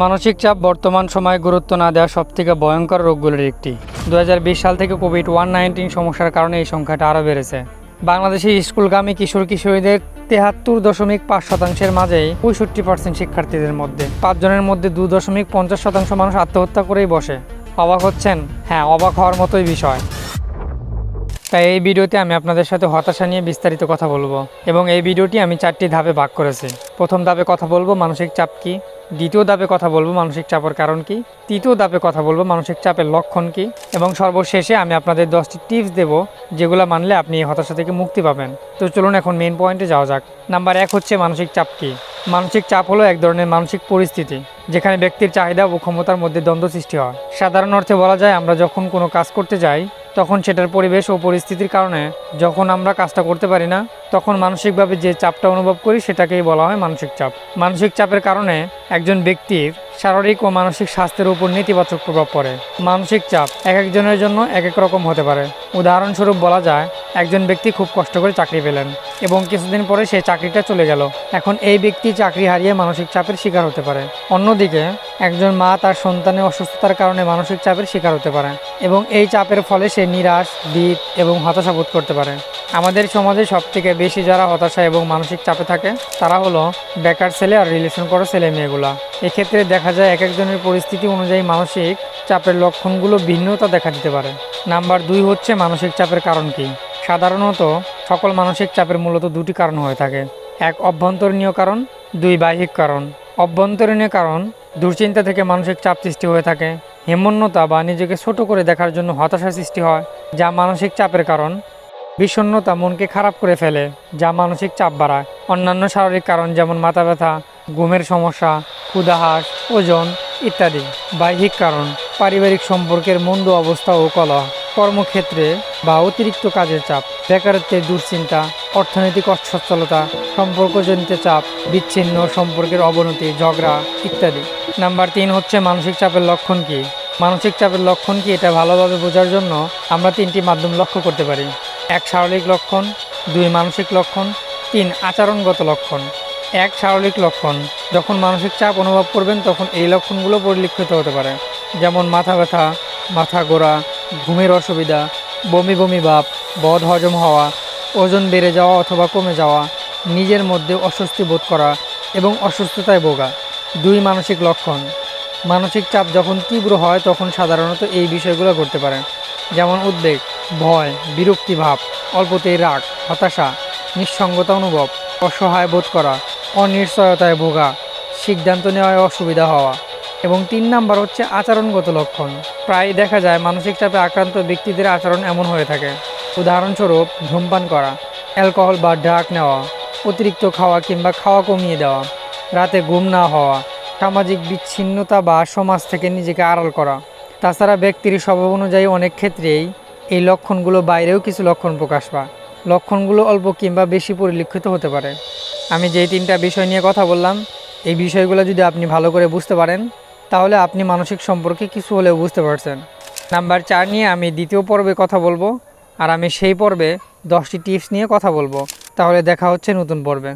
মানসিক চাপ বর্তমান সময়ে গুরুত্ব না দেওয়া সবথেকে ভয়ঙ্কর রোগগুলির একটি। দু হাজার বিশ সাল থেকে কোভিড ওয়ান নাইনটিন সমস্যার কারণে এই সংখ্যাটা আরও বেড়েছে। বাংলাদেশে স্কুলগামী কিশোর কিশোরীদের তেহাত্তর দশমিক পাঁচ শতাংশের মাঝে পঁয়ষট্টি পার্সেন্ট শিক্ষার্থীদের মধ্যে। পাঁচজনের মধ্যে দু দশমিক পঞ্চাশ শতাংশ মানুষ আত্মহত্যা করেই বসে। অবাক হচ্ছেন? হ্যাঁ অবাক হওয়ার মতোই বিষয়। তাই এই ভিডিওতে আমি আপনাদের সাথে হতাশা নিয়ে বিস্তারিত কথা বলব এবং এই ভিডিওটি আমি চারটি ধাপে ভাগ করেছি। প্রথম ধাপে কথা বলব মানসিক চাপ কি দ্বিতীয় ধাপে কথা বলব মানসিক চাপের কারণ কি? তৃতীয় ধাপে কথা বলব মানসিক চাপের লক্ষণ কি? এবং সর্বশেষে আমি আপনাদের দশটি টিপস দেব যেগুলো মানলে আপনি হতাশা থেকে মুক্তি পাবেন। তো চলুন এখন মেন পয়েন্টে যাওয়া যাক। নাম্বার এক হচ্ছে মানসিক চাপ কি? মানসিক চাপ হলো এক ধরনের মানসিক পরিস্থিতি, যেখানে ব্যক্তির চাহিদা ও ক্ষমতার মধ্যে দ্বন্দ্ব সৃষ্টি হয়। সাধারণ অর্থে বলা যায়, আমরা যখন কোনো কাজ করতে যাই তখন সেটার পরিবেশ ও পরিস্থিতির কারণে যখন আমরা কাজটা করতে পারি না, তখন মানসিকভাবে যে চাপটা অনুভব করি সেটাকেই বলা হয় মানসিক চাপ। মানসিক চাপের কারণে একজন ব্যক্তির শারীরিক ও মানসিক স্বাস্থ্যের উপর নেতিবাচক প্রভাব পড়ে। মানসিক চাপ এক একজনের জন্য এক এক রকম হতে পারে। উদাহরণস্বরূপ বলা যায়, একজন ব্যক্তি খুব কষ্ট করে চাকরি পেলেন এবং কিছুদিন পরে সেই চাকরিটা চলে গেল। এখন এই ব্যক্তি চাকরি হারিয়ে মানসিক চাপের শিকার হতে পারে। অন্যদিকে, একজন মা তার সন্তানের অসুস্থতার কারণে মানসিক চাপের শিকার হতে পারে এবং এই চাপের ফলে সে নিরাশ, ভীত এবং হতাশা বোধ করতে পারে। আমাদের সমাজে সবথেকে বেশি যারা হতাশা এবং মানসিক চাপে থাকে, তারা হলো বেকার ছেলে আর রিলেশন করা ছেলে মেয়েগুলা। এক্ষেত্রে দেখা যায় এক একজনের পরিস্থিতি অনুযায়ী মানসিক চাপের লক্ষণগুলো ভিন্নতা দেখা দিতে পারে। নাম্বার দুই হচ্ছে মানসিক চাপের কারণ কি। সাধারণত সকল মানসিক চাপের মূলত দুটি কারণ হয়ে থাকে। এক, অভ্যন্তরীণীয় কারণ। দুই, বাহ্যিক কারণ। অভ্যন্তরীণীয় কারণ দুশ্চিন্তা থেকে মানসিক চাপ সৃষ্টি হয়ে থাকে। হেমন্যতা বা নিজেকে ছোট করে দেখার জন্য হতাশা সৃষ্টি হয়, যা মানসিক চাপের কারণ। বিষণ্ণতা মনকে খারাপ করে ফেলে, যা মানসিক চাপ বাড়ায়। অন্যান্য শারীরিক কারণ যেমন মাথা ব্যথা, ঘুমের সমস্যা ক্ষুদাহাস ওজন ইত্যাদি। বাহ্যিক কারণ পারিবারিক সম্পর্কের মন্দ অবস্থা ও কলহ, কর্মক্ষেত্রে বা অতিরিক্ত কাজের চাপ, বেকারত্বের দুশ্চিন্তা, অর্থনৈতিক অসচ্ছলতা, সম্পর্কজনিত চাপ, বিচ্ছিন্ন সম্পর্কের অবনতি, ঝগড়া ইত্যাদি। নাম্বার তিন হচ্ছে মানসিক চাপের লক্ষণ কি? মানসিক চাপের লক্ষণ কি এটা ভালোভাবে বোঝার জন্য আমরা তিনটি মাধ্যম লক্ষ্য করতে পারি। এক শারীরিক লক্ষণ, দুই মানসিক লক্ষণ, তিন আচরণগত লক্ষণ। এক শারীরিক লক্ষণ। যখন মানসিক চাপ অনুভব করবেন, তখন এই লক্ষণগুলো পরিলক্ষিত হতে পারে। যেমন মাথা ব্যথা, মাথা গোড়া, ঘুমের অসুবিধা, বমি বমি ভাব, বদ হজম হওয়া, ওজন বেড়ে যাওয়া অথবা কমে যাওয়া, নিজের মধ্যে অস্বস্তি বোধ করা এবং অসুস্থতায় ভোগা। দুই মানসিক লক্ষণ। মানসিক চাপ যখন তীব্র হয়, তখন সাধারণত এই বিষয়গুলো ঘটতে পারে। যেমন উদ্বেগ, ভয়, বিরক্তি ভাব, অল্পতেই রাগ, হতাশা, নিঃসঙ্গতা অনুভব, অসহায় বোধ করা অনিশ্চয়তায় ভোগা, সিদ্ধান্ত নেওয়ায় অসুবিধা হওয়া এবং তিন নাম্বার হচ্ছে আচরণগত লক্ষণ। প্রায় দেখা যায় মানসিক চাপে আক্রান্ত ব্যক্তিদের আচরণ এমন হয়ে থাকে। উদাহরণস্বরূপ, ধূমপান করা, অ্যালকোহল বা ড্রাগ নেওয়া, অতিরিক্ত খাওয়া কিংবা খাওয়া কমিয়ে দেওয়া, রাতে ঘুম না হওয়া, সামাজিক বিচ্ছিন্নতা বা সমাজ থেকে নিজেকে আড়াল করা। তাছাড়া ব্যক্তির স্বভাব অনুযায়ী অনেক ক্ষেত্রেই এই লক্ষণগুলো বাইরেও কিছু লক্ষণ প্রকাশ পায়। লক্ষণগুলো অল্প কিংবা বেশি পরিলক্ষিত হতে পারে। আমি যেই তিনটা বিষয় নিয়ে কথা বললাম, এই বিষয়গুলো যদি আপনি ভালো করে বুঝতে পারেন, তাহলে আপনি মানসিক সম্পর্কে কিছু হলেও বুঝতে পারছেন। নাম্বার চার নিয়ে আমি দ্বিতীয় পর্বে কথা বলব, আর আমি সেই পর্বে দশটি টিপস নিয়ে কথা বলব। তাহলে দেখা হচ্ছে নতুন পর্বে।